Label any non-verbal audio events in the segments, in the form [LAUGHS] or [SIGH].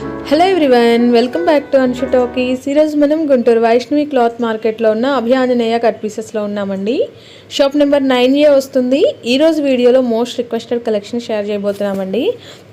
Hello everyone welcome back to Anshu talkies ఈరోజు మనం Guntur Vaishnavi cloth మార్కెట్లో ఉన్న అభియాంజనేయ కట్ పీసెస్లో ఉన్నామండి. షాప్ నెంబర్ నైన్ ఏ వస్తుంది. ఈరోజు వీడియోలో మోస్ట్ రిక్వెస్టెడ్ కలెక్షన్ షేర్ చేయబోతున్నామండి.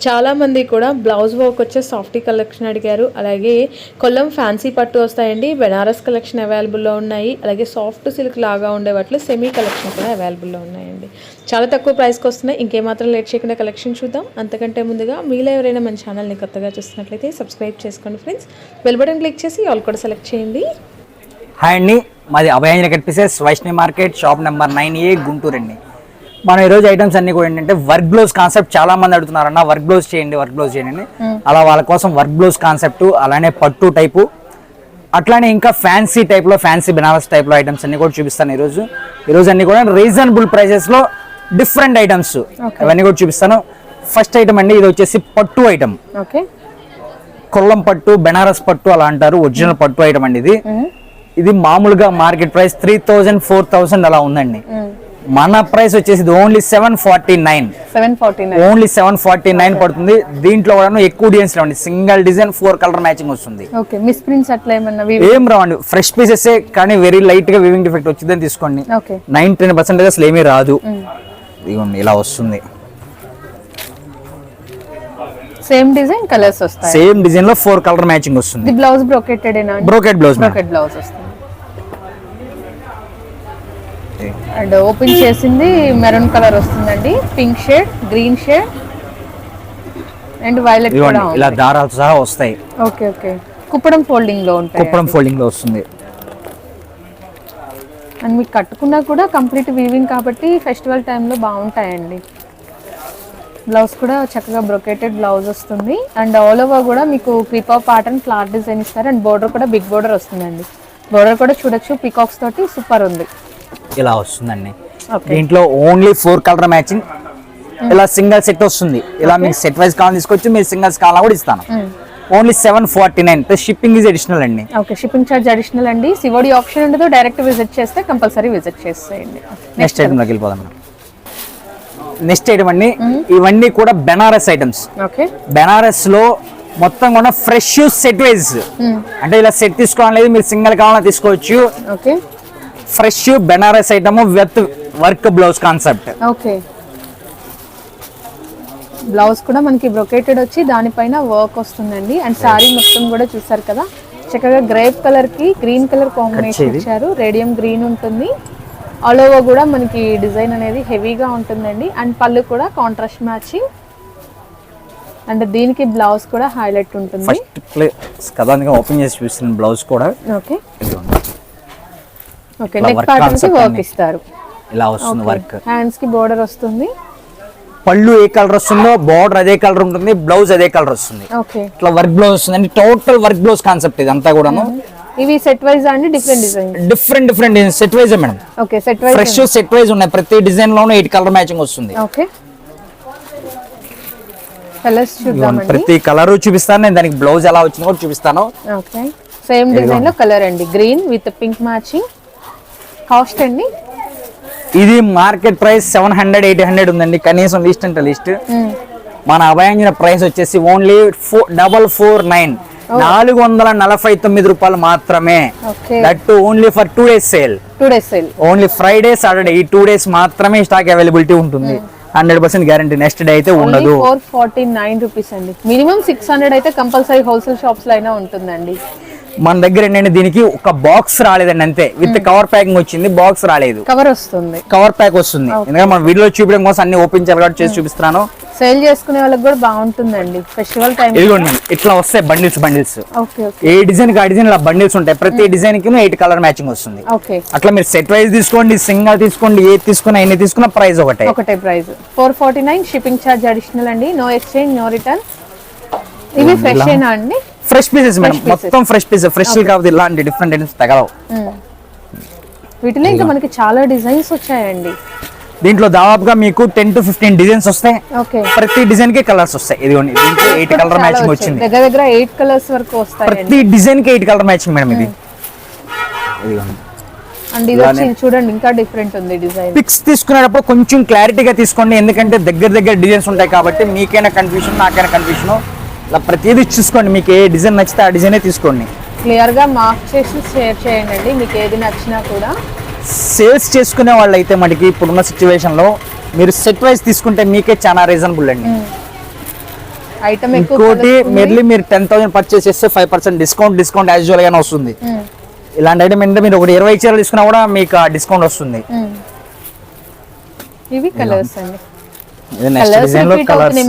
చాలామంది కూడా బ్లౌజ్ వర్క్ వచ్చే సాఫ్టీ కలెక్షన్ అడిగారు. అలాగే కొల్లం ఫ్యాన్సీ పట్టు వస్తాయండి. బెనారస్ కలెక్షన్ అవైలబుల్లో ఉన్నాయి. అలాగే సాఫ్ట్ సిల్క్ లాగా ఉండేవాటిలో సెమీ కలెక్షన్ కూడా అవైలబుల్లో ఉన్నాయండి. చాలా తక్కువ ప్రైస్కి వస్తున్నాయి. ఇంకేమాత్రం లేట్ చేయకుండా కలెక్షన్ చూద్దాం. అంతకంటే ముందుగా మీలో ఎవరైనా మన ఛానల్ని కొత్తగా చూస్తున్నట్లయితే సబ్స్క్రైబ్ చేసుకోండి ఫ్రెండ్స్ బెల్ బటన్ క్లిక్ చేసి ఆల్ కూడా సెలెక్ట్ చేయండి. హాయ్ అండి మాది Abhayanjana cut pieces Vaishnavi market shop number nine A Guntur అండి. మనం ఈరోజు ఐటమ్స్ అన్ని కూడా ఏంటంటే వర్క్ బ్లౌజ్ కాన్సెప్ట్ చాలా మంది అడుగుతున్నారు అన్న వర్క్ బ్లౌజ్ చేయండి వర్క్ బ్లౌజ్ చేయండి. అని. అలా వాళ్ళ కోసం వర్క్ బ్లౌజ్ కాన్సెప్ట్ అలానే పట్టు టైపు అట్లానే ఇంకా ఫ్యాన్సీ టైప్లో ఫ్యాన్సీ బెనారస్ టైప్లో ఐటమ్స్ అన్ని కూడా చూపిస్తాను ఈరోజు. ఈరోజు అన్ని కూడా రీజనబుల్ ప్రైసెస్లో డిఫరెంట్ ఐటమ్స్. అవన్నీ కూడా చూపిస్తాను. ఫస్ట్ ఐటమ్ అండి ఇది వచ్చేసి పట్టు ఐటమ్. ఓకే. కొల్లం పట్టు బెనారస్ పట్టు అలా అంటారు ఒరిజినల్ పట్టు ఐటమ్ అండి ఇది. ఇది మామూలుగా market price three thousand four thousand అలా ఉందండి. మన ప్రైస్ వచ్చేసి only seven forty nine. Only seven forty nine పడుతుంది. దీంట్లో కూడా ఎక్కువ డిజైన్స్ రావండి single design four colour matching వస్తుంది. ఏం రావండి. ఫ్రెష్ పీసెస్ కానీ వెరీ లైట్గా వివింగ్ డిఫెక్ట్ వచ్చిందని తీసుకోండి. నైన్ టెన్ పర్సెంటేజ్ అసలు ఏమీ రాదు. ఇదిగోండి ఇలా వస్తుంది. సేమ్ డిజైన్ కలర్స్ వస్తాయి. సేమ్ డిజైన్లో ఫోర్ కలర్ మ్యాచింగ్ వస్తుంది. Blouse brocaded brocade blouse brocade blouse వస్తుంది. అండ్ ఓపెన్ చేసింది మెరూన్ కలర్ వస్తుందండి. Pink shade green shade and violet ఇలా దారాలు సహా వస్తాయి. ఓకే ఓకే కుప్పడం ఫోల్డింగ్లో ఉంటాయి కుప్పడం ఫోల్డింగ్లో వస్తుంది. అండ్ మీకు కట్టుకున్నా కూడా కంప్లీట్ వీవింగ్ కాబట్టి ఫెస్టివల్ టైంలో బాగుంటాయండి. బ్లౌజ్ కూడా చక్కగా బ్రొకేటెడ్ బ్లౌజ్ వస్తుంది. అండ్ ఆల్ ఓవర్ కూడా మీకు క్రీపా ప్యాటర్న్ ఫ్లాట్ డిజైన్ ఇస్తారు. అండ్ బోర్డర్ కూడా బిగ్ బోర్డర్ వస్తుందండి. బోర్డర్ కూడా చూడొచ్చు పికాక్స్ తోటి సూపర్ ఉంది. ఇలా వస్తుందండి. దీంట్లో ఓన్లీ ఫోర్ కలర్ మ్యాచింగ్ ఇలా సింగిల్ సెట్ వస్తుంది. ఇలా మీకు సెట్ వైజ్ కావాలి తీసుకోవచ్చు మీరు సింగిల్స్ కావాలా కూడా ఇస్తాను. Only seven forty nine. Plus shipping is additional అండి. ఓకే షిప్పింగ్ ఛార్జ్ అడిషనల్ అండి. సివోడి ఆప్షన్ ఉండదు డైరెక్ట్ విజిట్ చేస్తే కంపల్సరీ విజిట్ చేసేయండి. నెక్స్ట్ ఐటమ్లోకి వెళ్ళిపోదాం నెక్స్ట్ ఐటమ్ అండి. ఇవన్నీ కూడా బెనారస్ ఐటమ్స్ ఓకే బెనారస్లో మొత్తం కూడా ఫ్రెష్ సెట్ వైజ్ అంటే ఇలా సెట్ తీసుకోవాలి మీరు సింగిల్ కావాలన్నా తీసుకోవచ్చు. Okay fresh Banaras item with work blouse concept okay blouse కూడా మనకి బ్రొకేటెడ్ వచ్చి దానిపైన వర్క్ వస్తుందండి. అండ్ శారీ మొత్తం కూడా చూసారు కదా? చక్కగా గ్రేప్ కలర్కి గ్రీన్ కలర్ కాంబినేషన్. ఇచ్చారు. రేడియం గ్రీన్ ఉంటుంది. ఆల్ ఓవర్ కూడా మనకి డిజైన్ అనేది హెవీగా ఉంటుందండి. అండ్ పళ్ళు కూడా కాంట్రాస్ట్ మ్యాచింగ్ అండ్ దీనికి బ్లౌజ్ కూడా హైలైట్ ఉంటుంది. ఫస్ట్ ప్లేస్ కదా ఓపెన్ చేసి బ్లౌజ్ కూడా ఓకే. ఓకే నెక్ ప్యాటర్న్కి concept వర్క్. ఇస్తారు. ఇలా వస్తుంది వర్క్ హ్యాండ్స్కి బోర్డర్ వస్తుంది. పళ్ళు ఏ కలర్ వస్తుందో బార్డర్ అదే కలర్ ఉంటుంది బ్లౌజ్ అదే కలర్ వస్తుంది. ఇట్లా వర్క్ బ్లౌజ్ వస్తుంది టోటల్ వర్క్ బ్లౌజ్ కాన్సెప్ట్ ఇది అంతా కూడాను ఇవి సెట్ వైజ్ అండి different design? Different different set wise madam. Okay set wise fresh set wise ఉన్నాయి. ప్రతి డిజైన్ లోనూ ఎయిట్ కలర్ మ్యాచింగ్ వస్తుంది. ఓకే. కలర్స్ చూద్దామండి. ప్రతి కలర్ చూపిస్తాను. నేను దానికి బ్లౌజ్ ఎలా వచ్చిందో కూడా చూపిస్తాను. ఓకే. సేమ్ డిజైన్లో కలర్ అండి. Green with pink matching cost అండి. ఇది market price seven hundred eight hundred ఉందండి. కనీసం లిస్ట్ అంటే లిస్ట్ మన అభయాంజన ప్రైస్ వచ్చేసి only four double four nine. నాలుగు వందల నలభై తొమ్మిది రూపాయలు మాత్రమే. That only for two days sale two days sale only Friday Saturday ఈ టూ డేస్ మాత్రమే స్టాక్ అవైలబిలిటీ ఉంటుంది. Hundred percent guarantee next day అయితే ఉండదు. ఫోర్ ఫార్టీ నైన్ రూపీస్ అండి. మినిమం సిక్స్ హండ్రెడ్ అయితే కంపల్సరీ హోల్సేల్ షాప్స్లో అయినా ఉంటుందండి. మన దగ్గర ఏంటంటే దీనికి ఒక బాక్స్ రాలేదండి అంతే. విత్ కవర్ ప్యాకింగ్ వచ్చింది బాక్స్ రాలేదు. కవర్ వస్తుంది. కవర్ ప్యాక్ వస్తుంది. ఎందుకంటే మన వీడియో చూపించడం కోసం అన్ని ఓపెన్ చేయాలి కాబట్టి చేసి చూపిస్తున్నాను. సేల్ చేసుకునే వాళ్ళకి కూడా బాగుంటుందండి. ఫెస్టివల్ టైం ఇదిగోండి ఇట్లా వస్తాయి బండిల్స్ బండిల్స్. ఏ డిజైన్ ఆ డిజైన్ ఇలా బండిల్స్ ఉంటాయి ప్రతి డిజైన్కి ఎయిట్ కలర్ మ్యాచింగ్ వస్తుంది. అట్లా మీరు సెట్ వైజ్ తీసుకోండి సింగల్ తీసుకోండి ఏది తీసుకున్నా ఎన్ని తీసుకున్నా ప్రైస్ ఒకటే. ఒకటే price four forty nine shipping charge additional అండి. నో ఎక్స్చేంజ్ నో రిటర్న్ ఇవి ఫ్రెష్ ఏనా అండి? Fresh pieces madam. మొత్తం ఫ్రెష్ పీసెస్ ఫ్రెష్ కాకపోతే ఇలాంటి డిఫరెంట్ ఐటమ్స్ తగలవు. వీటిలో ఇంకా మనకి చాలా డిజైన్స్ వచ్చాయండి. దీంట్లో దాదాపుగా మీకు టెన్ టు ఫిఫ్టీన్ డిజైన్స్ వస్తాయి. ప్రతి డిజైన్కి కలర్స్ వస్తాయి. ఇదిగోండి దీంట్లో ఎయిట్ కలర్ మ్యాచింగ్ వచ్చింది. దగ్గర దగ్గర ఎయిట్ కలర్స్ వరకు వస్తాయండి. ప్రతి డిజైన్కి ఎయిట్ కలర్ మ్యాచింగ్ మేడం ఇది. ఇదిగోండి. అండ్ ఇది వచ్చి చూడండి ఇంకా డిఫరెంట్ ఉంది డిజైన్. పిక్స్ తీసుకునేటప్పుడు కొంచెం క్లారిటీగా తీసుకోండి. ఎందుకంటే దగ్గర దగ్గర డిజైన్స్ ఉంటాయి కాబట్టి మీకైనా కన్ఫ్యూషన్ నాకైనా కన్ఫ్యూషన్ ఇలా ప్రతిదీ చూసుకోండి. మీకు ఏ డిజైన్ నచ్చితే ఆ డిజైనే తీసుకోండి. క్లియర్గా మార్క్ చేసి షేర్ చేయండి. మీకు ఏది నచ్చినా కూడా. సేల్స్ చేసుకునే వాళ్ళు అయితే మనకి ఇప్పుడున్న సిచ్యువేషన్లో మీరు సెట్ వైజ్ తీసుకుంటే మీకే చాలా రీజనబుల్ అండి. ఐటమ్ ఇంకోటి. మెర్లీ మీరు టెన్ థౌసండ్ పర్చేస్ చేస్తే five percent discount discount usual గానే వస్తుంది. ఇలాంటి ఐటమ్ ఏంటంటే మీరు ఒకటి ఇరవై చీరలు తీసుకున్నా కూడా మీకు డిస్కౌంట్ వస్తుంది. ఇవి కలర్స్ అండి.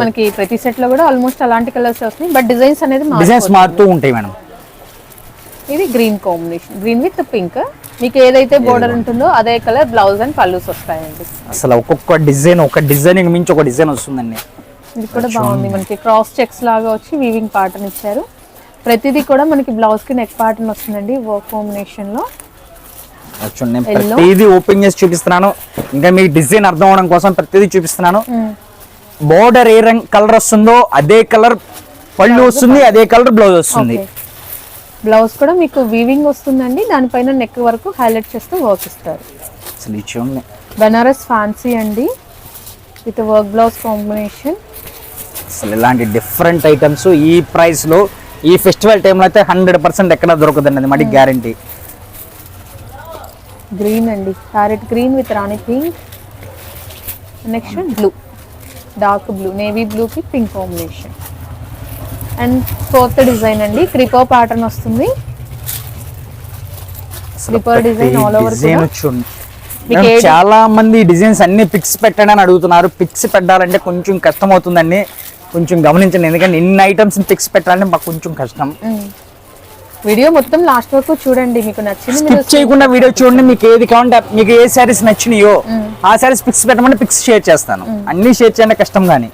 మనకి ప్రతి సెట్లో కూడా ఆల్మోస్ట్ అలాంటి కలర్స్ వస్తున్నాయి బట్ డిజైన్స్ అనేది డిజైన్స్. మారుతూ ఉంటాయి మేడం. ఇది green combination green with pink మీకు ఏదైతే బోర్డర్ ఉంటుందో అదే కలర్ బ్లౌజ్ అండ్ పల్లూస్ వస్తాయండి. అసలు ఒక్కొక్క డిజైన్ ఒక డిజైన్ మించి ఒక డిజైన్ వస్తుందండి. ఇది కూడా బాగుంది. మనకి క్రాస్ చెక్స్ లాగా వచ్చి వీవింగ్ ప్యాటర్న్ ఇచ్చారు. ప్రతిదీ కూడా మనకి బ్లౌజ్కి నెక్ ప్యాటర్న్ వస్తుందండి వర్క్ కాంబినేషన్లో. చూడండి. ప్రతిదీ ఓపెన్ చేసి చూపిస్తున్నాను. ఇంకా మీకు డిజైన్ అర్థం అవడం కోసం ప్రతిదీ చూపిస్తున్నాను. బోర్డర్ ఏ రంగ్ కలర్ వస్తుందో అదే కలర్ పళ్ళు వస్తుంది అదే కలర్ బ్లౌజ్ వస్తుంది. బ్లౌజ్ కూడా మీకు వీవింగ్ వస్తుందండి. దానిపైన నెక్ వరకు హైలైట్ చేస్తూ వర్క్ ఇస్తారు. బనారస్ ఫ్యాన్సీ అండి. విత్ వర్క్ బ్లౌజ్ కాంబినేషన్ అసలు ఇలాంటి డిఫరెంట్ ఐటమ్స్ ఈ ప్రైస్లో ఈ ఫెస్టివల్ టైంలో అయితే హండ్రెడ్ పర్సెంట్ ఎక్కడ దొరకదండి. అది మడి గ్యారంటీ గ్రీన్ అండి. Parrot green with rani pink next blue dark blue navy బ్లూకి pink combination and fourth design అండి క్రిపో ప్యాటర్న్ వస్తుంది. over డిజైన్ మేడం, ఏది- చాలా మంది డిజైన్స్ అన్ని పిక్స్ పెట్టండి అని అడుగుతున్నారు. పిక్స్ పెట్టాలంటే కొంచెం కష్టం అవుతుందండి కొంచెం గమనించండి. ఎందుకంటే ఇన్ని ఐటమ్స్ పిక్స్ పెట్టాలంటే మాకు కొంచెం కష్టం. వీడియో మొత్తం లాస్ట్ వరకు చూడండి. మీకు నచ్చింది స్కిప్ చేయకుండా వీడియో చూడండి. మీకు ఏది కావాలంటే మీకు ఏ శారీస్ నచ్చినాయో ఆ శారీస్ పిక్స్ పెట్టమంటే పిక్స్ షేర్ చేస్తాను. అన్ని షేర్ చేయండి కష్టం కానీ.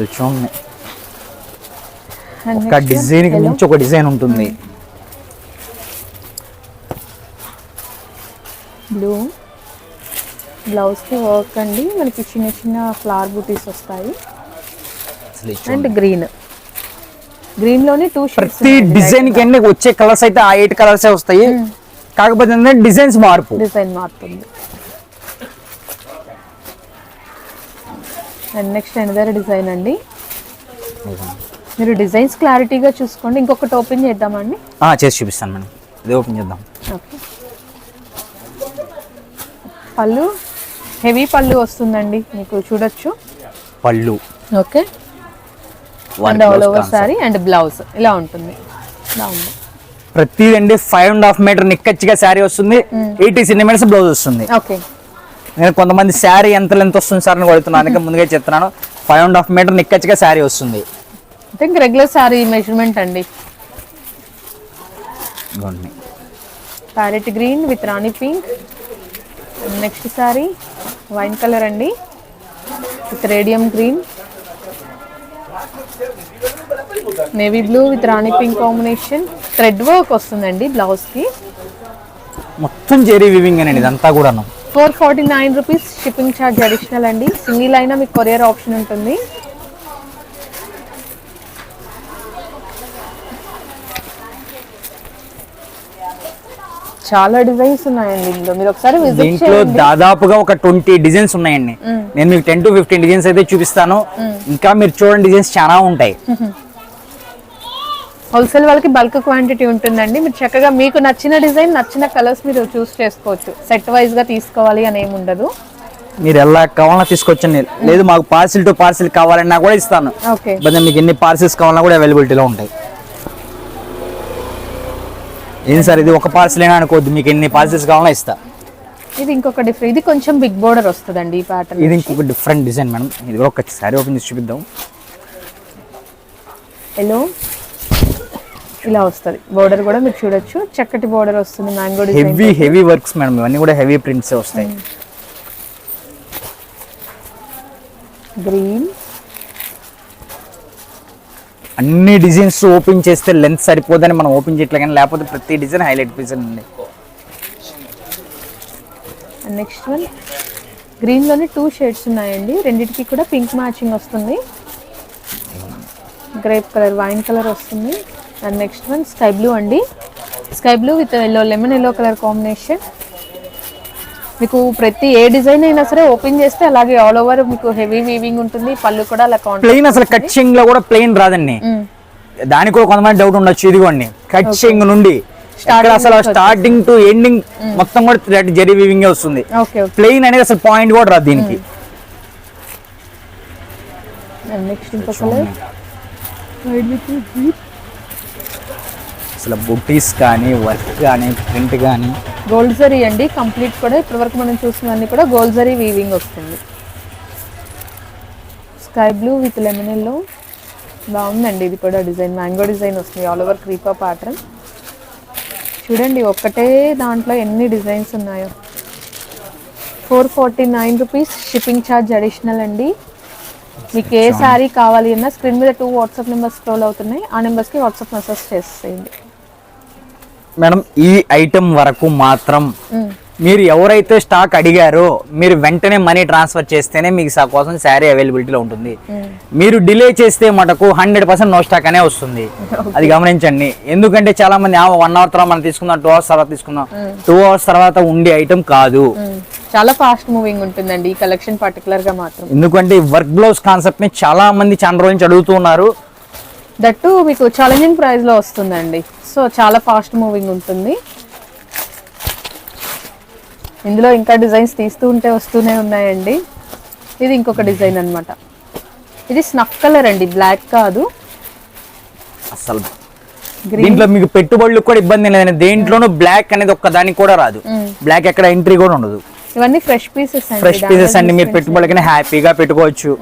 సో చూడండి ఒక next. one, డిజైన్కి yellow. మించి ఒక డిజైన్ ఉంటుంది. బ్లూ బ్లౌజ్కి వర్క్ అండి. మనకి చిన్న చిన్న ఫ్లవర్ బూటీస్ వస్తాయి. అసలు అండ్. గ్రీన్ గ్రీన్లోనే టూ ప్రతి డిజైన్కి అన్ని వచ్చే కలర్స్ అయితే ఆ ఎయిట్ కలర్స్ వస్తాయి. కాకపోతే ఏంటంటే డిజైన్స్ మార్పు. డిజైన్ మారుతుంది అండ్ నెక్స్ట్ అనదర్ డిజైన్ అండి. మీరు డిజైన్స్ క్లారిటీగా చూసుకోండి. ఇంకొకటి ఓపెన్ చేద్దామండి ఆ, చేసి చూపిస్తాను మేడం. ఇది ఓపెన్ చేద్దాం. ఓకే. పళ్ళు? హెవీ పళ్ళు వస్తుందండి. మీకు చూడొచ్చు. పళ్ళు. Okay. And all over sari and blouse. ఇలా ఉంటుంది. ఉంది ప్రతి అండి ఫైవ్ అండ్ హాఫ్ మీటర్ నిక్కచ్చిగా శారీ వస్తుంది. ఎయిటీ సెంటీమీటర్స్ బ్లౌజ్ వస్తుంది. ఓకే. నేను కొంతమంది శారీ ఎంత లెంత్ వస్తుంది సార్ అని కొడుతున్నాను అందుకే [LAUGHS] ముందుగా చెప్తున్నాను. ఫైవ్ అండ్ హాఫ్ మీటర్ నిక్కచ్చిగా శారీ వస్తుంది. ఇంక రెగ్యులర్ సారీ మెజర్మెంట్ అండి. Parrot green with rani pink next sari wine colour అండి. With radium green navy blue with rani pink combination thread work వస్తుందండి బ్లౌజ్కి మొత్తం జెరీ వివింగ్ అండి ఇదంతా కూడాను. Four forty nine rupees shipping charge additional అండి. సింగిల్ అయినా మీకు కొరియర్ ఆప్షన్ ఉంటుంది. చాలా డిజైన్స్ ఉన్నాయండి ఇందులో. మీరు ఒకసారి దీంట్లో దాదాపుగా ఒక ట్వంటీ డిజైన్స్ ఉన్నాయండి. నేను మీకు టెన్ టు ఫిఫ్టీన్ డిజైన్స్ అయితే చూపిస్తాను. ఇంకా మీరు చూడండి డిజైన్స్ చాలా ఉంటాయి. హోల్సేల్ వాళ్ళకి బల్క్ క్వాంటిటీ ఉంటుందండి. మీరు చక్కగా మీకు నచ్చిన డిజైన్ నచ్చిన కలర్స్ మీరు చూస్ చేసుకోవచ్చు. సెట్ వైజ్గా తీసుకోవాలి అని ఏమి ఉండదు. మీరు ఎలా కావాలన్నా తీసుకొచ్చండి. లేదు మాకు పార్సిల్ టు పార్సిల్ కావాలన్నా కూడా ఇస్తాను. ఓకే. బట్ మీకు ఎన్ని పార్సిల్స్ కావాలన్నా కూడా అవైలబిలిటీలో ఉంటాయి. ఏం సార్ ఇది ఒక పార్సిల్ అయినా అనుకోవద్దు. మీకు ఎన్ని పార్సిల్స్ కావాలన్నా ఇస్తా. ఇది ఇంకొక డిఫరెంట్ ఇది కొంచెం బిగ్ బోర్డర్ వస్తుందండి ఈ ప్యాటర్న్ ఇది ఇంకొక డిఫరెంట్ డిజైన్ మేడం. ఇది కూడా ఒక సారీ ఓపెన్ చేసి చూపిద్దాం. ఎల్లో ఇలా వస్తుంది. బోర్డర్ కూడా మీరు చూడొచ్చు. చక్కటి బోర్డర్ వస్తుంది mango heavy heavy works madam ఇవన్నీ కూడా హెవీ ప్రింట్స్ వస్తాయి. గ్రీన్ అన్ని డిజైన్స్ ఓపెన్ చేస్తే లెంత్ సరిపోదని మనం ఓపెన్ చేయట్లే కానీ లేకపోతే ప్రతి డిజైన్ హైలైట్ పీస్ అండి అండ్ నెక్స్ట్ వన్ గ్రీన్లోనే టూ షేడ్స్ ఉన్నాయండి. రెండిటికి కూడా పింక్ మ్యాచింగ్ వస్తుంది. గ్రేప్ కలర్ వైన్ కలర్ వస్తుంది. And next one sky blue అండి. Sky blue with yellow lemon yellow colour combination మీకు ప్రతి ఏ డిజైన్ అయినా సరే ఓపెన్ చేస్తే అలాగే ఆల్ ఓవర్ మీకు హెవీ వీవింగ్ ఉంటుంది పళ్ళు కూడా అలా ప్లెయిన్ అసలు కట్చింగ్లో కూడా ప్లెయిన్ రాదండి. దానికి కూడా కొంతమంది డౌట్ ఉండొచ్చు. ఇదిగోండి కట్చింగ్ నుండి. అసలు స్టార్టింగ్ టు ఎండింగ్ మొత్తం కూడా జరీ వీవింగ్ వస్తుంది. ప్లెయిన్ అనేది అసలు పాయింట్ కూడా రాదు దీనికి. నెక్స్ట్ ఇంకో కలర్ అసలు బుటీస్ కానీ వర్క్ కానీ ప్రింట్ కానీ. గోల్డ్ జరీ అండి కంప్లీట్ కూడా. ఇప్పటివరకు మనం చూసినవన్నీ కూడా గోల్డ్ జరీ వీవింగ్ వస్తుంది. Sky blue with lemon yellow బాగుందండి ఇది కూడా డిజైన్. మ్యాంగో డిజైన్ వస్తుంది. ఆల్ ఓవర్ క్రీపర్ ప్యాటర్న్ చూడండి ఒక్కటే దాంట్లో ఎన్ని డిజైన్స్ ఉన్నాయో. Four forty nine rupees shipping charge additional అండి. మీకు ఏ శారీ కావాలి అన్నా స్క్రీన్ మీద టూ వాట్సాప్ నెంబర్స్ స్క్రోల్ అవుతున్నాయి. ఆ నెంబర్స్కి వాట్సాప్ మెసేజ్ చేసేయండి. మేడం ఈ ఐటెం వరకు మాత్రం మీరు ఎవరైతే స్టాక్ అడిగారో మీరు వెంటనే మనీ ట్రాన్స్ఫర్ చేస్తేనే మీకు సా కోసం శారీ అవైలబిలిటీలో ఉంటుంది. మీరు డిలే చేస్తే మటుకు హండ్రెడ్ పర్సెంట్ నో స్టాక్ అనే వస్తుంది. అది గమనించండి. ఎందుకంటే చాలా మంది వన్ అవర్ తర్వాత మనం తీసుకుందాం టూ అవర్స్ తర్వాత తీసుకుందాం. టూ అవర్స్ తర్వాత ఉండే ఐటెం కాదు. చాలా ఫాస్ట్ మూవింగ్ ఉంటుందండి ఈ కలెక్షన్ పర్టికులర్గా మాత్రం. ఎందుకంటే వర్క్ బ్లౌజ్ కాన్సెప్ట్ని చాలా మంది చాలా రోజుల నుంచి అడుగుతున్నారు దట్టు మీకు ఛాలెంజింగ్ ప్రైస్లో వస్తుందండి. సో చాలా ఫాస్ట్ మూవింగ్ ఉంటుంది. ఇందులో ఇంకా డిజైన్స్ తీస్తూ ఉంటే వస్తూనే ఉన్నాయండి. ఇది ఇంకొక డిజైన్ అన్నమాట. ఇది స్నఫ్ కలర్ అండి బ్లాక్ కాదు. అసలు దీంట్లో మీకు పెట్టుబడులకు కూడా ఇబ్బంది లేదండి. దేంట్లోనూ బ్లాక్ అనేది ఒక్క దానికి కూడా రాదు. బ్లాక్ ఎక్కడ ఎంట్రీ కూడా ఉండదు. ఇవన్నీ ఫ్రెష్ పీసెస్ ఫ్రెష్ పీసెస్ అండి. మీరు పెట్టుబడికనే హ్యాపీగా పెట్టుకోవచ్చు.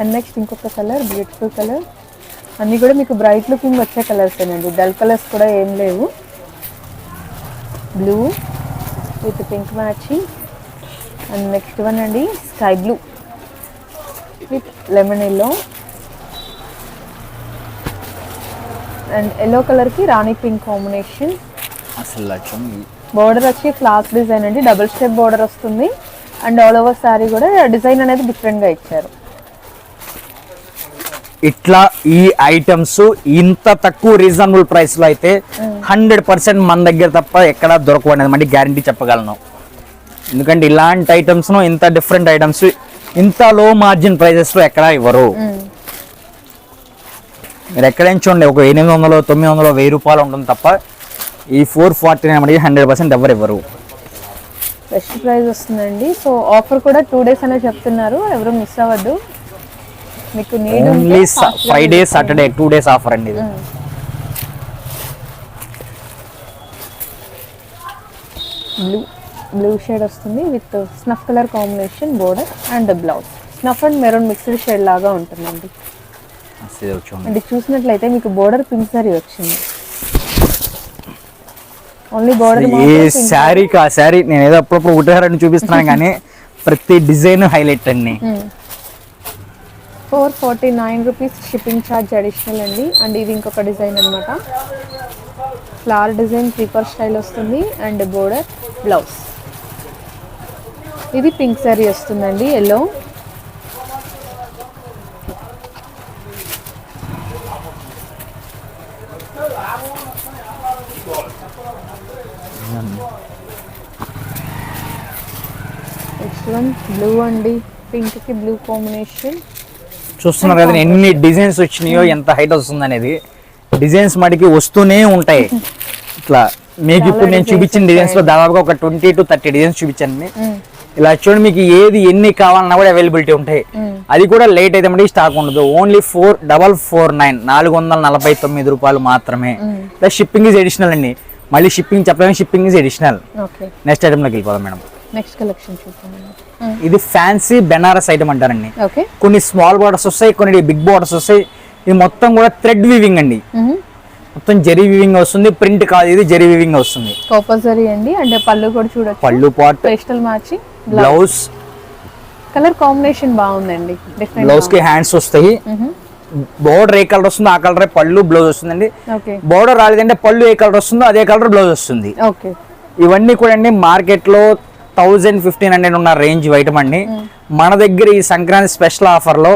అండ్ నెక్స్ట్ ఇంకొక కలర్ బ్యూటిఫుల్ కలర్ అన్నీ కూడా మీకు బ్రైట్ లుకింగ్ వచ్చే కలర్స్ అండి డల్ కలర్స్ కూడా ఏం లేవు. Blue with pink matching and next one అండి sky blue with lemon yellow and yellow కలర్కి రాణి పింక్ కాంబినేషన్ అసలు బోర్డర్ వచ్చి ఫ్లాస్ డిజైన్ అండి. డబుల్ స్టెప్ బోర్డర్ వస్తుంది. అండ్ ఆల్ ఓవర్ శారీ కూడా డిజైన్ అనేది డిఫరెంట్గా ఇచ్చారు. ఇట్లా ఈ ఐటమ్స్ ఇంత తక్కువ రీజనబుల్ ప్రైస్లో అయితే హండ్రెడ్ పర్సెంట్ మన దగ్గర తప్ప ఎక్కడ దొరకవనేది మళ్ళీ గ్యారంటీ చెప్పగలను. ఎందుకంటే ఇలాంటి ఐటమ్స్ ఇంత డిఫరెంట్ ఐటమ్స్ ఇంత లో మార్జిన్ ప్రైజెస్లో ఎక్కడ ఇవ్వరు. మీరు ఎక్కడైనా చూడండి ఒక ఎనిమిది వందలు తొమ్మిది వందలు వెయ్యి రూపాయలు ఉంటుంది తప్ప ఈ ఫోర్ ఫార్టీ నైన్ అనేది హండ్రెడ్ పర్సెంట్ ఎవరు ఇవ్వరు. బెస్ట్ ప్రైస్ వస్తుందండి. సో ఆఫర్ కూడా టూ డేస్ అనే చెప్తున్నారు. ఎవరు మిస్ అవ్వద్దు. మీకు need only Friday Saturday two days offer అండి ఇది. బ్లూ బ్లూ షేడ్ వస్తుంది with snuff colour combination border and blouse snuff and maroon mixed shade లాగా ఉంటుందండి. అంటే చూసినట్లయితే మీకు బోర్డర్ పింక్ సారీ వచ్చింది. ఓన్లీ బోర్డర్ ఏ శారీకి ఆ శారీ నేను ఏదో అప్పుడప్పుడు ఉదాహరణ చూపిస్తున్నాను [LAUGHS] కానీ ప్రతి డిజైన్ హైలైట్ అండి. Four forty nine rupees shipping charge additional అండి. అండ్ ఇది ఇంకొక డిజైన్ అనమాట ఫ్లవర్ డిజైన్ క్రీపర్ స్టైల్ వస్తుంది. అండ్ బోర్డర్ బ్లౌజ్ ఇది పింక్ సారీ వస్తుందండి ఎల్లో నెక్స్ట్ వన్ బ్లూ అండి. పింక్కి బ్లూ కాంబినేషన్ చూస్తున్నారు కదా ఎన్ని డిజైన్స్ వచ్చినాయో ఎంత హైట్ వస్తుంది అనేది. డిజైన్స్ మటుకి వస్తూనే ఉంటాయి. ఇట్లా మీకు ఇప్పుడు నేను చూపించిన డిజైన్స్లో దాదాపుగా ఒక ట్వంటీ టు థర్టీ డిజైన్స్ చూపించాను ఇలా చూడండి మీకు ఏది ఎన్ని కావాలన్నా కూడా అవైలబిలిటీ ఉంటాయి. అది కూడా లేట్ అయితే మటుకు స్టాక్ ఉండదు. Only four double four nine నాలుగు వందల నలభై తొమ్మిది రూపాయలు మాత్రమే. ప్లస్ షిప్పింగ్ ఇస్ ఎడిషనల్ అండి. మళ్ళీ షిప్పింగ్ చెప్పలేము షిప్పింగ్ ఇస్ ఎడిషనల్ నెక్స్ట్ ఐటమ్లోకి వెళ్ళిపోదాం మేడం. నెక్స్ట్ కలెక్షన్ చూద్దాం. ఇది ఫ్యాన్సీ బెనారస్ ఐటమ్ అంటారండి. ఓకే కొన్ని స్మాల్ బార్డర్స్ వస్తాయి కొన్ని బిగ్ బార్డర్స్ వస్తాయి. ఇది మొత్తం కూడా థ్రెడ్ వీవింగ్ అండి. మొత్తం జరీ వీవింగ్ వస్తుంది ప్రింట్ కాదు ఇది జరీ వీవింగ్ వస్తుంది. కంపల్సరీ అండి అంటే పళ్ళు కూడా చూడొచ్చు. Pallu pot pastel matching blouse colour combination బాగుందండి బ్లౌజ్కి హ్యాండ్స్ వస్తాయి. బోర్డర్ ఏ కలర్ వస్తుందో ఆ కలర్ పళ్ళు బ్లౌజ్ వస్తుందండి. ఓకే బోర్డర్ రాలేదంటే పళ్ళు ఏ కలర్ వస్తుందో అదే కలర్ బ్లౌజ్ వస్తుంది. ఓకే ఇవన్నీ కూడా అండి మార్కెట్లో థౌజండ్ ఫిఫ్టీన్ హండ్రెడ్ ఉన్న రేంజ్ ఐటమ్ అండి మన దగ్గర ఈ సంక్రాంతి స్పెషల్ ఆఫర్లో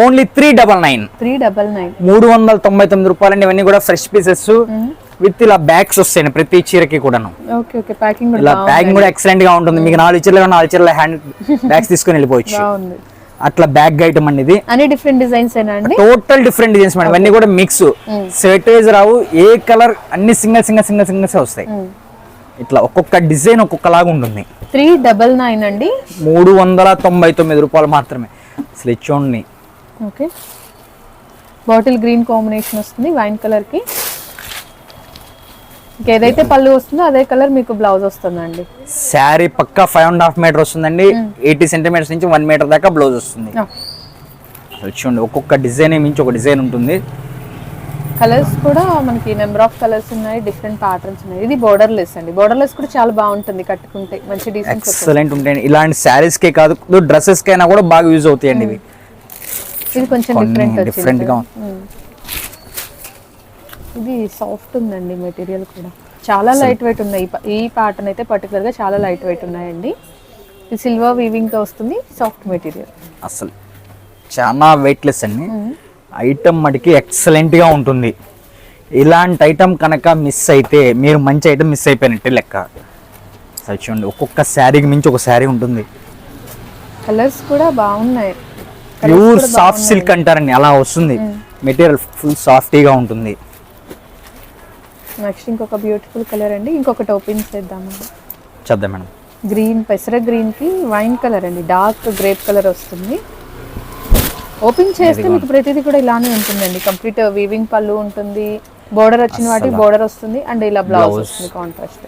only three double nine three double nine మూడు వందల తొంభై తొమ్మిది రూపాయలు అండి ఇవన్నీ కూడా ఫ్రెష్ పీసెస్ విత్ ఇలా బ్యాగ్స్ వస్తాయి ప్రతి చీరకి కూడాను. ఇలా ప్యాకింగ్ కూడా ఎక్సలెంట్గా ఉంటుంది. మీకు నాలుగు చీరలు నాలుగు చీరల హ్యాండ్ బ్యాగ్స్ తీసుకొని వెళ్ళిపోవచ్చు. అట్లా బ్యాగ్ ఐటమ్ అండి ఇది. అన్ని different designs total different designs madam. ఇవన్నీ కూడా మిక్స్ సెటేజ్ రావు ఏ కలర్ అన్ని సింగల్ సింగల్ సింగల్ సింగల్స్ వస్తాయి. ఇట్లా ఒక్కొక్క డిజైన్ ఒక్కొక్కలాగా ఉంటుంది. త్రీ డబల్ నైన్ అండి. మూడు వందల తొంభై తొమ్మిది రూపాయలు మాత్రమే. అసలు చూడండి. ఓకే. బాటిల్ గ్రీన్ కాంబినేషన్ వస్తుంది వైన్ కలర్కి ఇంకేదైతే పళ్ళు వస్తుందో అదే కలర్ మీకు బ్లౌజ్ వస్తుందండి. శారీ పక్కా ఫైవ్ అండ్ హాఫ్ మీటర్ వస్తుందండి. ఎయిటీ సెంటీమీటర్స్ నుంచి వన్ మీటర్ దాకా బ్లౌజ్ వస్తుంది. చూడండి ఒక్కొక్క డిజైన్ మించి ఒక డిజైన్ ఉంటుంది. కలర్స్ కూడా మనకి నెంబర్ ఆఫ్ కలర్స్ ఉన్నాయి డిఫరెంట్ ప్యాటర్న్స్ ఉన్నాయి. ఇది బోర్డర్ లెస్ అండి. బోర్డర్ లెస్ కూడా చాలా బాగుంటుంది కట్టుకుంటే. మంచి డీసెంట్ ఎక్సలెంట్ ఉంటాయి ఇలాంటి శారీస్ కే కాదు డ్రెస్సెస్ కైనా కూడా బాగా యూజ్ అవుతాయండి ఇవి. ఇది కొంచెం డిఫరెంట్ different గా ఇది సాఫ్ట్ ఉందండి మెటీరియల్ కూడా. చాలా లైట్ వెయిట్ ఉన్నాయి. ఈ ప్యాటర్న్ అయితే పర్టికులర్గా చాలా లైట్ వెయిట్ ఉన్నాయండి. ఇది సిల్వర్ వీవింగ్తో వస్తుంది సాఫ్ట్ మెటీరియల్ అసలు చాలా వెయిట్లెస్ అండి. ఐటమ్ మటుకి ఎక్సలెంట్గా ఉంటుంది. ఇలాంటి ఐటమ్ కనుక మిస్ అయితే మీరు మంచి ఐటమ్ మిస్ అయిపోయినట్టే లెక్క. అసలు చూడండి ఒక్కొక్క శారీకి మించి ఒక శారీ ఉంటుంది. కలర్స్ కూడా బాగున్నాయి. ప్యూర్ సాఫ్ట్ సిల్క్ అంటారండి అలా వస్తుంది. మెటీరియల్ ఫుల్ సాఫ్టీగా ఉంటుంది. నెక్స్ట్ ఇంకొక బ్యూటిఫుల్ కలర్ అండి ఇంకొకటి ఓపెన్ చేద్దాము చేద్దాం మేడం. గ్రీన్ పెసర గ్రీన్కి వైన్ కలర్ అండి డార్క్ గ్రేప్ కలర్ వస్తుంది. ఓపెన్ చేస్తే మీకు ప్రతిదీ కూడా ఇలానే ఉంటుందండి. కంప్లీట్ వీవింగ్ పళ్ళు ఉంటుంది బోర్డర్ వచ్చిన వాటికి బోర్డర్ వస్తుంది అండ్ ఇలా బ్లౌజ్ వస్తుంది కాంట్రాస్ట్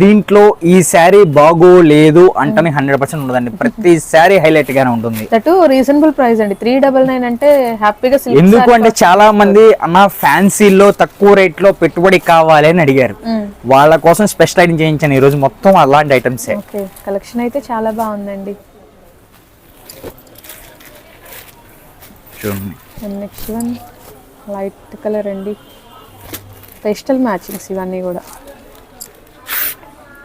దీంట్లో ఈ శారీ బాగోలేదు అంటని హండ్రెడ్ పర్సెంట్ ఉండదండి. ప్రతి శారీ హైలైట్ గానే ఉంటుంది. దట్ రీజనబుల్ ప్రైస్ అండి. త్రీ డబల్ నైన్ అంటే హ్యాపీగా ఎందుకు అంటే చాలా మంది అన్న ఫ్యాన్సీలో తక్కువ రేట్లో పెట్టుబడి కావాలి అని అడిగారు. వాళ్ళ కోసం స్పెషల్ ఐటమ్ చేయించాను. ఈ రోజు మొత్తం అలాంటి ఐటమ్స్ కలెక్షన్ అయితే చాలా బాగుందండి. చూడండి నెక్స్ట్ వన్ లైట్ కలర్ అండి పేస్టల్ మ్యాచింగ్స్ ఇవన్నీ కూడా.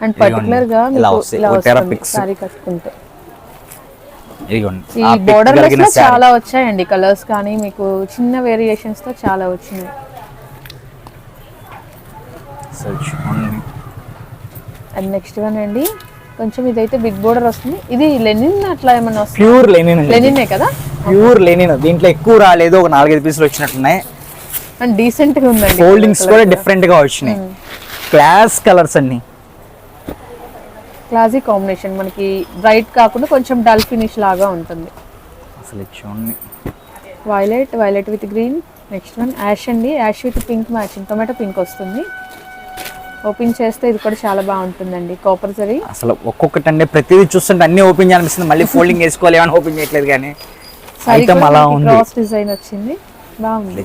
అండ్ పర్టికులర్గా. సారీ కట్టుకుంటే. ఈ బోర్డర్లో. చాలా వచ్చాయండి కలర్స్ కానీ మీకు చిన్న వేరియేషన్స్తో చాలా వచ్చినాయి. అండ్ నెక్స్ట్ వన్ అండి. కొంచెం ఇదైతే బిగ్ బోర్డర్ వస్తుంది. ఇది లెనిన్ అట్లా ఏమన్నా ప్యూర్ లెనిన్ లెనినే కదా? Pure linen. దీంట్లో ఎక్కువ రాలేదు. ఒక నాలుగైదు పీసులు వచ్చినట్టున్నాయి. అండ్ డీసెంట్గా ఉందండి ఫోల్డింగ్స్ కూడా డిఫరెంట్గా వచ్చినాయి. క్లాస్ కలర్స్ అన్ని. క్లాసిక్ కాంబినేషన్ మనకి బ్రైట్ కాకుండా కొంచెం డల్ ఫినిష్ లాగా ఉంటుంది. అసలు చూడండి. Violet violet with green next one ash అండి. Ash with pink matching tomato pink వస్తుంది. ఓపెన్ చేస్తే ఇది కూడా చాలా బాగుంటుందండి. కాపర్ జరీ. అసలు ఒక్కొక్కటి అంటే ప్రతిదీ చూస్తుంటే అన్ని ఓపెన్ చేయాలనిపిస్తుంది. మళ్ళీ ఫోల్డింగ్ వేసుకోవాలి ఏమైనా ఓపెన్ చేయట్లేదు కానీ. ఐటమ్ అలా ఉంది. క్రాస్ డిజైన్ వచ్చింది. బాగుంది.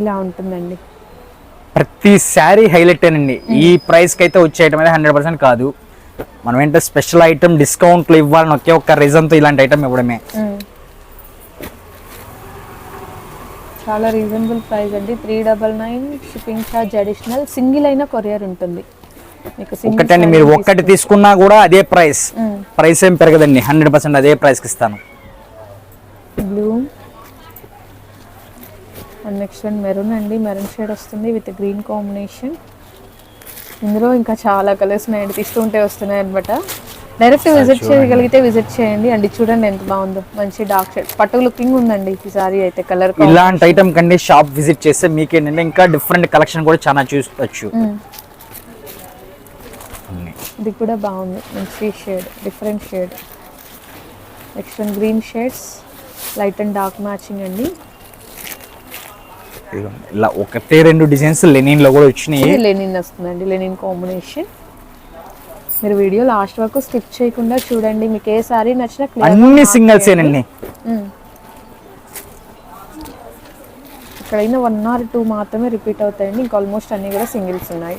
ఇలా ఉంటుందండి. ప్రతి శారీ హైలైట్ అండి ఈ ప్రైస్కి అయితే వచ్చే ఐటమ్ అయితే హండ్రెడ్ పర్సెంట్ కాదు. మనం ఏంటంటే స్పెషల్ ఐటమ్ డిస్కౌంట్లు ఇవ్వాలని ఒకే ఒక్క రీజన్తో ఇలాంటి ఐటమ్ ఇవ్వడమే. చాలా రీజనబుల్ ప్రైస్ అండి. Three double nine shipping charge additional single అయినా కొరియర్ ఉంటుంది. మీకు ఒక్కటండి మీరు ఒక్కటి తీసుకున్నా కూడా అదే ప్రైస్ ప్రైస్ ఏం పెరగదండి. హండ్రెడ్ పర్సెంట్ అదే ప్రైస్కి ఇస్తాను. Blue and next one maroon అండి. మెరూన్ షేడ్ వస్తుంది విత్ గ్రీన్ కాంబినేషన్ ఇందులో ఇంకా చాలా కలర్స్ ఉన్నాయండి. తీస్తుంటే వస్తున్నాయి అనమాట డైరెక్ట్ విజిట్ చేయగలిగితే విజిట్ చేయండి. అండి చూడండి ఎంత బాగుందో. మంచి డార్క్ షేడ్. పట్టు లుకింగ్ ఉందండి ఈ సారీ అయితే కలర్ ఇలాంటి ఐటమ్ కంటే షాప్ విజిట్ చేస్తే మీకు ఏంటంటే ఇంకా డిఫరెంట్ కలెక్షన్ కూడా చాలా చూసుకోవచ్చు ఇది కూడా బాగుంది. మంచి shade different shade next one green shades light and dark matching అండి. ఇలా ఒకటే రెండు డిజైన్స్ లెనిన్లో కూడా వచ్చినాయి. లెనిన్ వస్తుందండి. లెనిన్ కాంబినేషన్ మీరు వీడియో లాస్ట్ వరకు స్కిప్ చేయకుండా చూడండి. మీకు ఏ సారీ నచ్చినా అన్ని సింగిల్స్. ఏనండి. ఇక్కడైనా వన్ ఆర్ టూ మాత్రమే రిపీట్ అవుతాయండి. ఇంకా ఆల్మోస్ట్ అన్ని కూడా సింగిల్స్ ఉన్నాయి.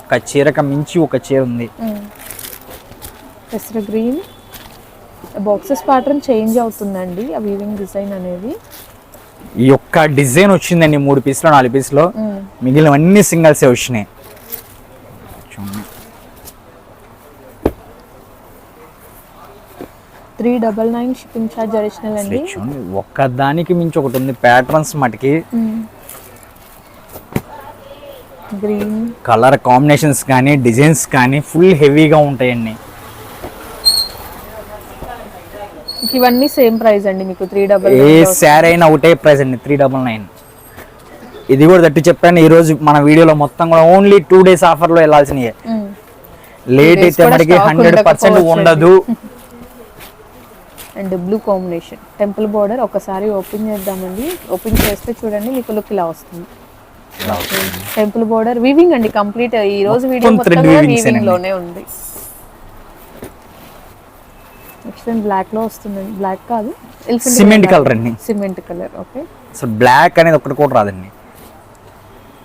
ఒక చీరక మించి ఒక చీర ఉంది. పెసర గ్రీన్ బాక్సెస్ ప్యాటర్న్ చేంజ్ అవుతుందండి. ఆ వీవింగ్ డిజైన్ అనేది. ఈ యొక్క డిజైన్ వచ్చిందండి మూడు పీసులు నాలుగు పీసులు. మిగిలినవన్నీ సింగిల్సే వచ్చినాయి. Three double nine shipping charge additional అండి. చూడండి ఒక్కదానికి మించి ఒకటి ఉంది. ప్యాటర్న్స్ మటుకి గ్రీన్ కలర్ కాంబినేషన్స్ కానీ డిజైన్స్ కానీ ఫుల్ హెవీగా ఉంటాయండి. ఇవన్నీ సేమ్ ప్రైస్ అండి మీకు త్రీ డబల్ ఏ శారీ అయినా ఒకటే ప్రైస్ అండి త్రీ డబల్ నైన్. ఇది కూడా తట్టి చెప్పాను ఈ రోజు మన వీడియోలో మొత్తం కూడా ఓన్లీ టూ డేస్ ఆఫర్లో వెళ్ళాల్సినవి లేట్ అయితే మనకి హండ్రెడ్ పర్సెంట్ ఉండదు. [LAUGHS] And blue combination. Temple border ఒకసారి ఓపెన్ చేద్దామండి. ఓపెన్ చేస్తే చూడండి మీకు లుక్ ఇలా వస్తుంది. టెంపుల్ బోర్డర్ వీవింగ్ అండి కంప్లీట్. ఈ రోజు వీడియో మొత్తం వీవింగ్. లోనే ఉంది. నెక్స్ట్ బ్లాక్లో వస్తుందండి. బ్లాక్ కాదు సిమెంట్ కలర్ అండి. సిమెంట్ కలర్ ఓకే అసలు బ్లాక్ అనేది ఒకటి కూడా రాదండి.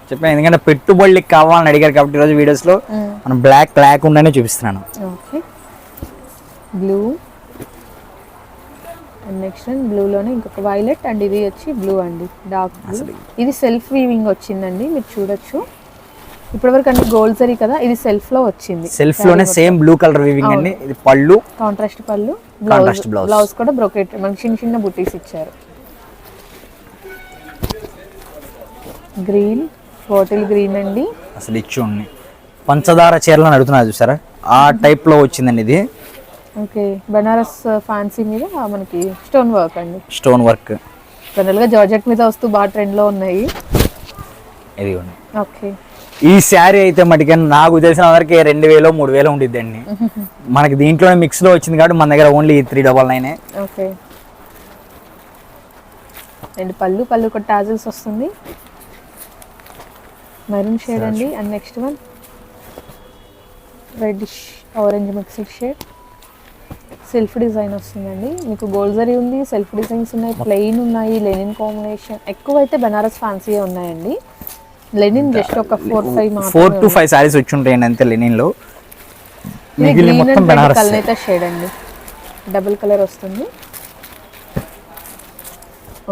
చెప్పాను ఎందుకంటే పెట్టుబడులకి కావాలని అడిగారు కాబట్టి ఈరోజు వీడియోస్లో మనం బ్లాక్ లేకుండానే చూపిస్తున్నాను. ఓకే బ్లూ అండ్ నెక్స్ట్ బ్లూలోనే ఇంకొక వైలెట్ అండ్ ఇది వచ్చి బ్లూ అండి డార్క్ బ్లూ ఇది సెల్ఫ్ వీవింగ్ వచ్చిందండి మీరు చూడొచ్చు. ఇప్పటివరకు అంటే గోల్డ్ జరీ కదా ఇది సెల్ఫ్లో వచ్చింది. సెల్ఫ్లోనే సేమ్ బ్లూ కలర్ వీవింగ్ అండి. ఇది పళ్ళు. కాంట్రాస్ట్ పళ్ళు బ్లౌజ్. బ్లౌజ్ కూడా బ్రొకెట్ మనకి చిన్న చిన్న బుటీస్ ఇచ్చారు. గ్రీన్ బాటిల్ గ్రీన్ అండి. అసలు ఇచ్చి పంచదార చీరలను అడుగుతున్నారు చూసారా? ఆ టైప్లో వచ్చిందండి ఇది. ఓకే. బనారస్ ఫ్యాన్సీ మీద మనకి స్టోన్ వర్క్ అండి. స్టోన్ వర్క్ జనరల్గా జార్జెట్ మీద వస్తూ బాగా ట్రెండ్లో ఉన్నాయి. ఇది ఓకే. ఈ శారీ అయితే మటుకి నాకు తెలిసిన వరకు రెండు వేలు మూడు వేలు ఉండిద్దండి. [LAUGHS] మనకి దీంట్లోనే మిక్స్లో వచ్చింది కాబట్టి మన దగ్గర only three double nine okay. And pallu pallu ఒక టాజిల్స్ వస్తుంది. మెరూన్ షేడ్ అండి. And next one reddish orange mixed shade self design వస్తుందండి. మీకు గోల్డ్ జరీ ఉంది సెల్ఫ్ డిజైన్స్ ఉన్నాయి ప్లెయిన్ ఉన్నాయి లెనిన్ కాంబినేషన్. ఎక్కువ అయితే బనారస్ ఫ్యాన్సీ ఉన్నాయండి. లెనిన్ జస్ట్ ఒక four five four to five saris వచ్చి ఉంటాయండి అంతే లెనిన్లో మిగిలిన మొత్తం బెనారస్. కలర్ షేడ్ అండి. డబుల్ కలర్ వస్తుంది.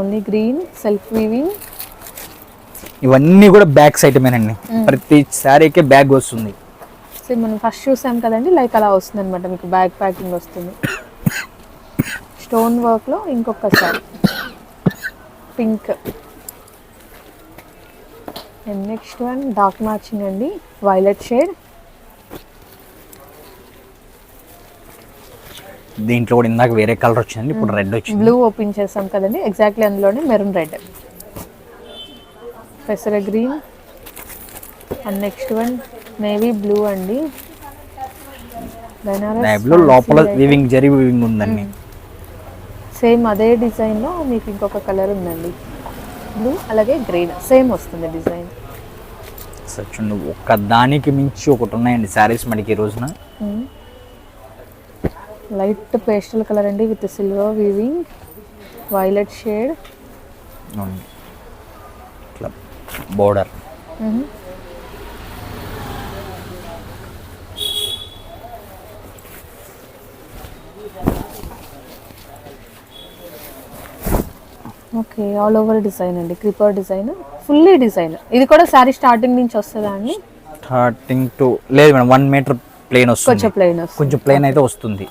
ఓన్లీ గ్రీన్ సెల్ఫ్ వీవింగ్ ఇవన్నీ కూడా బ్యాగ్స్ ఐటమేనండి ప్రతి శారీకి బ్యాగ్ వస్తుంది. సో మనం ఫస్ట్ చూసాం కదండి లైక్ అలా వస్తుంది అనమాట మీకు బ్యాగ్ ప్యాకింగ్ వస్తుంది. స్టోన్ వర్క్లో ఇంకొకసారి. Pink and next one dark matching అండి. వైలెట్ షేడ్ దీంట్లో కూడా ఇందాక వేరే కలర్ వచ్చిందండి ఇప్పుడు రెడ్ వచ్చింది. బ్లూ ఓపెన్ చేసాం కదండి ఎగ్జాక్ట్లీ అందులోనే మెరూన్ రెడ్ పెసర green and next one navy blue అండి. బెనారస్లో లోపల వీవింగ్ జరి వీవింగ్ ఉందండి. సేమ్ అదే డిజైన్లో మీకు ఇంకొక కలర్ ఉందండి. బ్లూ అలాగే గ్రీన్ సేమ్ వస్తుంది డిజైన్. చూడండి ఒక్క దానికి మించి ఒకటి ఉన్నాయండి శారీస్ మనకి ఈ రోజున. లైట్ పేస్టల్ కలర్ అండి with silver weaving violet shade. ఇట్లా border okay all over design అండి. క్రిపర్ డిజైన్ ఫుల్లీ డిజైన్ ఇది కూడా శారీ స్టార్టింగ్ నుంచి వస్తుందా అండి? స్టార్టింగ్ టు లేదు మేడం వన్ మీటర్ ప్లేన్ వస్తుంది. కొంచెం వస్తుంది. కొంచెం ప్లేన్ అయితే వస్తుంది.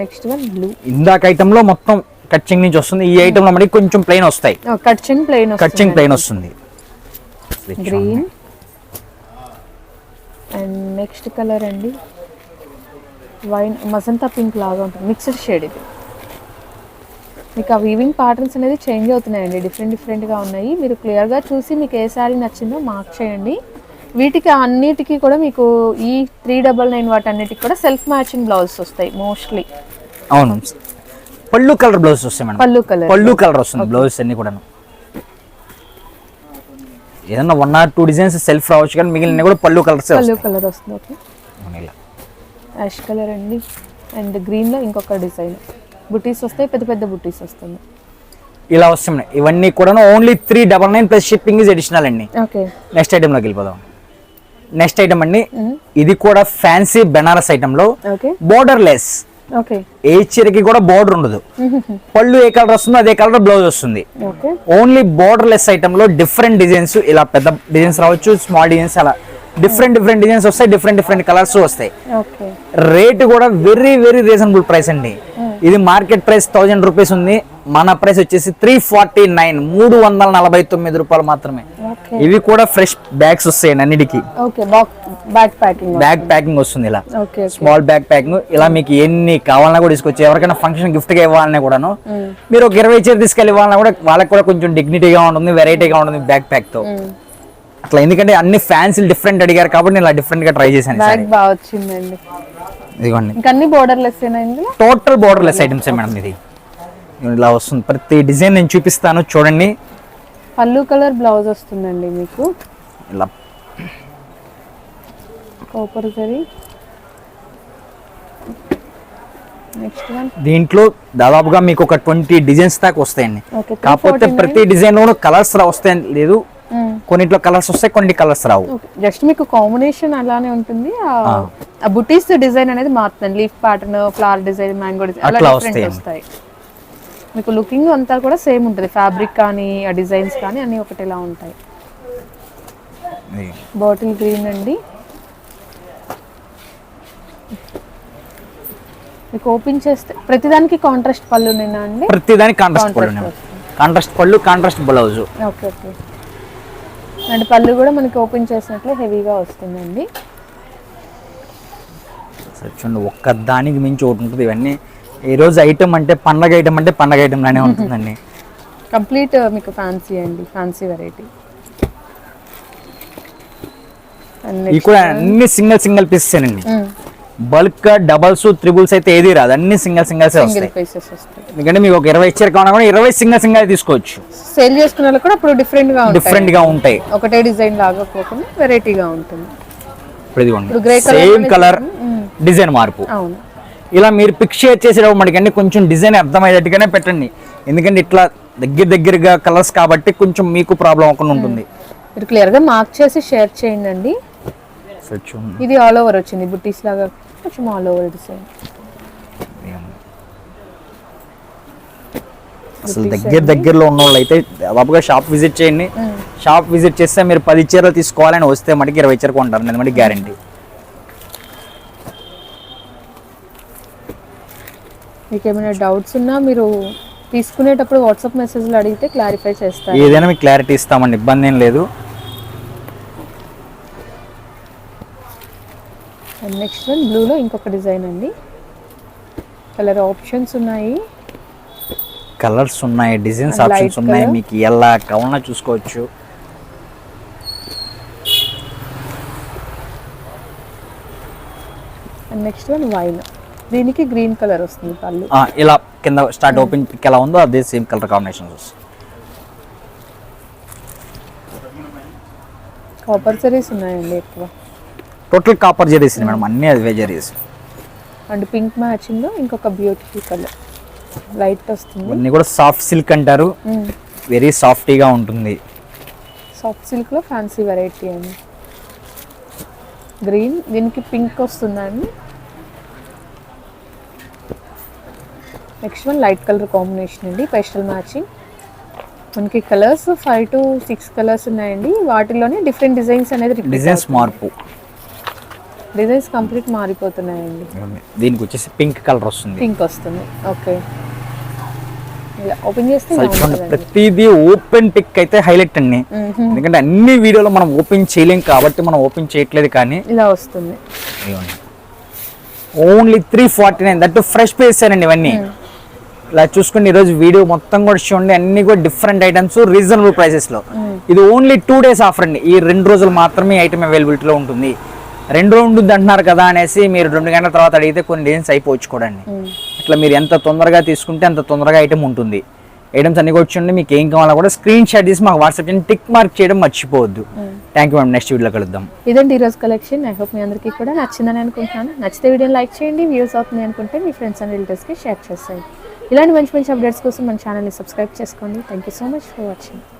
నెక్స్ట్ వన్ బ్లూ ఇందాక ఐటమ్లో మొత్తం కచ్చింగ్ నుంచి వస్తుంది. ఈ ఐటమ్లో మనకి కొంచెం ప్లేన్ వస్తాయి. కట్చింగ్ ప్లెయిన్ కచ్చింగ్ ప్లేన్ వస్తుంది. గ్రీన్ అండ్ నెక్స్ట్ కలర్ అండి. వైన్ మజంతా పింక్ లాగా ఉంటుంది. మిక్స్డ్ షేడ్ ఇది. మీకు ఆ వీవింగ్ ప్యాటర్న్స్ అనేది చేంజ్ అవుతున్నాయండి. డిఫరెంట్ డిఫరెంట్గా ఉన్నాయి. మీరు క్లియర్గా చూసి మీకు ఏ శారీ నచ్చిందో మార్క్ చేయండి. వీటికి అన్నిటికీ కూడా మీకు ఈ త్రీ డబల్ నైన్ వాటన్నిటికి కూడా సెల్ఫ్ మ్యాచింగ్ బ్లౌజ్ వస్తాయి మోస్ట్లీ అవును. పళ్ళు కలర్ బ్లౌజ్ వస్తాయి madam. Pallu colour pallu colour వస్తుంది బ్లౌజ్ అన్ని కూడాను. ఏదన్నా one or two designs self రావచ్చు కానీ మిగిలిన కూడా పళ్ళు కలర్స్ పళ్ళు కలర్ వస్తుంది ఓకే యాష్ కలర్ అండి. అండ్ గ్రీన్లో ఇంకొక డిజైన్ బుటీస్ వస్తాయి పెద్ద పెద్ద బుటీస్ వస్తుంది. ఇలా వస్తున్నాయి. ఇవన్నీ కూడా only three double nine plus shipping is additional అండి. ఓకే. నెక్స్ట్ ఐటెంలోకి వెళ్ళిపోదాం. నెక్స్ట్ ఐటమ్ అండి. ఇది కూడా ఫ్యాన్సీ బెనారస్ ఐటమ్లో ఓకే. Borderless okay. ఏ చీరకి కూడా బోర్డర్ ఉండదు. [LAUGHS] పళ్ళు ఏ కలర్ వస్తుందో అదే కలర్ బ్లౌజ్ వస్తుంది. ఓన్లీ బోర్డర్ లెస్ ఐటమ్లో డిఫరెంట్ డిజైన్స్ ఇలా పెద్ద డిజైన్స్ రావచ్చు స్మాల్ డిజైన్స్ అలా డిఫరెంట్ డిఫరెంట్ డిజైన్స్ వస్తాయి డిఫరెంట్ డిఫరెంట్ కలర్స్ వస్తాయి. రేట్ కూడా వెరీ వెరీ రీజనబుల్ ప్రైస్ అండి. ఇది మార్కెట్ ప్రైస్ థౌజండ్ రూపీస్ ఉంది. మన ప్రైస్ వచ్చేసి త్రీ ఫార్టీ నైన్ మూడు వందల నలభై తొమ్మిది రూపాయలు మాత్రమే. ఇవి కూడా ఫ్రెష్ బ్యాగ్స్ వస్తాయండి అన్నిటికీ. ప్యాకింగ్ బ్యాగ్ ప్యాకింగ్ వస్తుంది. ఇలా. స్మాల్ బ్యాగ్ ప్యాకింగ్ ఇలా మీకు ఎన్ని కావాలన్నా కూడా తీసుకొచ్చి ఎవరికైనా ఫంక్షన్ గిఫ్ట్గా ఇవ్వాలన్నా కూడాను మీరు ఒక ఇరవై చీర తీసుకెళ్ళి ఇవ్వాలన్నా కూడా వాళ్ళకి కూడా కొంచెం డిగ్నిటీగా ఉంటుంది వెరైటీగా ఉంటుంది బ్యాగ్ ప్యాక్తో. అట్లా ఎందుకంటే అన్ని ఫ్యాన్సీ డిఫరెంట్ అడిగారు కాబట్టి నేను ఇలా డిఫరెంట్గా ట్రై చేశాను బాగా వచ్చిందండి. ఇదిగోండి. ఇంకా అన్ని borderless total borderless items madam ఇది. ఇలా వస్తుంది. ప్రతి డిజైన్ నేను చూపిస్తాను చూడండి. పళ్ళు కలర్ బ్లౌజ్ వస్తుందండి మీకు. ఇలా. కాపర్ జరీ దీంట్లో దాదాపుగా మీకు ఒక ట్వంటీ డిజైన్స్ దాకా వస్తాయండి. కాకపోతే ప్రతి డిజైన్ లోను కలర్స్ వస్తాయని లేదు. కొన్నిట్లో కలర్స్ వస్తాయి కొన్ని కలర్స్ రావు. జస్ట్ మీకు కాంబినేషన్ అలానే ఉంటుంది. ఆ- బుటీస్ డిజైన్ అనేది మారుతుంది. Leaf pattern flower design mango design అలా డిఫరెంట్ వస్తాయి. మీకు లుకింగ్ అంతా కూడా సేమ్ ఉంటుంది. ఫ్యాబ్రిక్ కానీ ఆ డిజైన్స్ కానీ అన్ని ఒకటిలా ఉంటాయి. బాటిల్ గ్రీన్ అండి. మీకు ఓపెన్ చేస్తే ప్రతిదానికి కాంట్రాస్ట్ పళ్ళు నేనా అండి? ప్రతి దానికి contrast pallu contrast pallu contrast blouse okay okay and pallu కూడా మనకి ఓపెన్ చేసినట్లు హెవీగా వస్తుందండి. చూడండి ఒక్క దానికి మించి ఒకటి ఉంటుంది. ఇవన్నీ ఈ రోజు ఐటమ్ అంటే పండగ ఐటమ్ అంటే పండగ ఐటమ్ లానే ఉంటుందండి. కంప్లీట్ మీకు ఫ్యాన్సీ అండి ఫ్యాన్సీ వెరైటీ. ఇవి కూడా అన్ని సింగిల్ సింగిల్ పీసెస్ అండి బల్క్ డబల్స్ త్రిబుల్స్ అయితే ఏది రాదు. అన్ని సింగిల్ సింగిల్స్ వస్తాయి. ఎందుకంటే మీకు ఒక ఇరవై చీర కావాలన్నా కూడా ఇరవై సింగిల్ సింగిల్ తీసుకోవచ్చు. సేల్ చేసుకునే వాళ్ళు కూడా ఇప్పుడు డిఫరెంట్గా డిఫరెంట్గా ఉంటాయి. ఒకటే డిజైన్ లాగా పోకుండా వెరైటీగా ఉంటుంది. ఇప్పుడు సేమ్ కలర్ డిజైన్ మార్పు. ఇలా మీరు పిక్ షేర్ చేసేటప్పుడు మనకి కొంచెం డిజైన్ అర్థమయ్యేట్టుగానే పెట్టండి. ఎందుకంటే ఇట్లా దగ్గర దగ్గరగా కలర్స్ కాబట్టి కొంచెం మీకు ప్రాబ్లం అవ్వకుండా ఉంటుంది. మీరు క్లియర్గా మార్క్ చేసి షేర్ చేయండి అండి. ఇది ఆల్ ఓవర్ వచ్చింది. బుట్టీస్ లాగా కొంచెం ఆల్ ఓవర్ డిజైన్ అసలు దగ్గర దగ్గరలో ఉన్న వాళ్ళు అయితే దాదాపుగా షాప్ విజిట్ చేయండి షాప్ విజిట్ చేస్తే మీరు పది చీరలు తీసుకోవాలని వస్తే మనకి ఇరవై చీర కొంటారు నేను మనకి గ్యారంటీ మీకు ఏమైనా డౌట్స్ ఉన్నా మీరు తీసుకునేటప్పుడు వాట్సాప్ మెసేజ్లో అడిగితే క్లారిఫై చేస్తారు. ఏదైనా మీకు క్లారిటీ ఇస్తామండి ఇబ్బంది ఏం లేదు. అండ్ నెక్స్ట్ వన్ బ్లూలో ఇంకొక డిజైన్ అండి కలర్ ఆప్షన్స్ ఉన్నాయి. కలర్స్ ఉన్నాయి డిజైన్స్ ఆప్షన్స్ ఉన్నాయి. మీకు ఎలా కావాలన్నా చూసుకోవచ్చు. అండ్ నెక్స్ట్ వన్ వైన్ దీనికి గ్రీన్ కలర్ వస్తుంది పళ్ళు. ఆ, ఇలా కింద స్టార్ట్ ఓపెన్ పిక్ ఎలా ఉందో అదే సేమ్ కలర్ కాంబినేషన్స్ వస్తుంది కాపర్ జరీస్ ఉన్నాయండి ఎక్కువ. టోటల్ కాపర్ జరీస్ మేడం అన్ని అదే జరీస్ అండ్ పింక్ మ్యాచింగ్ ఇంకొక బ్యూటిఫుల్ కలర్ లైట్ వస్తుంది. ఇవన్నీ కూడా సాఫ్ట్ సిల్క్ అంటారు. వెరీ సాఫ్టీగా ఉంటుంది. సాఫ్ట్ సిల్క్లో ఫ్యాన్సీ వెరైటీ అండి గ్రీన్ దీనికి పింక్ వస్తుందండి. Next one light colour combination అండి పేస్టల్ మ్యాచింగ్ మనకి colours five to six colours ఉన్నాయండి. వాటిలోనే డిఫరెంట్ డిజైన్స్ అనేది డిజైన్స్ మార్పు. డిజైన్స్ కంప్లీట్ మారిపోతున్నాయండి. దీనికి వచ్చేసి పింక్ కలర్ వస్తుంది. పింక్ వస్తుంది. ఓకే. ఇలా ఓపెన్ చేస్తే. ప్రతిదీ ఓపెన్ పిక్ అయితే హైలైట్ అండి. ఎందుకంటే అన్ని వీడియోలో మనం ఓపెన్ చేయలేం కాబట్టి మనం ఓపెన్ చేయట్లేదు కానీ ఇలా వస్తుంది. Only three forty nine that fresh అండి ఇవన్నీ. ఇలా చూసుకోండి ఈరోజు వీడియో మొత్తం కూడా చూడండి అన్ని కూడా డిఫరెంట్ ఐటమ్స్ రీజనబుల్ ప్రైసెస్లో. ఇది ఓన్లీ టూ డేస్ ఆఫర్ అండి. ఈ రెండు రోజులు మాత్రమే ఐటమ్ అవైలబిలిటీలో ఉంటుంది. రెండు ఉంటుంది అంటున్నారు కదా అనేసి మీరు రెండు గంటల తర్వాత అడిగితే కొన్ని డిజైన్స్ అయిపోవచ్చు కూడా అండి ఇట్లా మీరు ఎంత తొందరగా తీసుకుంటే అంత తొందరగా ఐటమ్ ఉంటుంది. ఐటమ్స్ అన్ని కూడా చూడండి మీకు ఏం కావాలో కూడా స్క్రీన్ షాట్ తీసి మాకు వాట్సాప్ చేయండి. టిక్ మార్క్ చేయడం మర్చిపోవద్దు. థ్యాంక్ యూ మేడం నెక్స్ట్ వీడియోలో కలుద్దాం. ఇదండి ఈరోజు కలెక్షన్ ఐ హోప్ మీ అందరికీ కూడా నచ్చిందని అనుకుంటున్నాను. నచ్చితే వీడియోని లైక్ చేయండి. వ్యూస్ అవుతుంది అనుకుంటే మీ ఫ్రెండ్స్ అండ్ రిలేటివ్స్కి షేర్ చేసేయండి. ఇలాంటి మంచి మంచి అప్డేట్స్ కోసం మన ఛానల్ని సబ్స్క్రైబ్ చేసుకోండి. Thank you so much for watching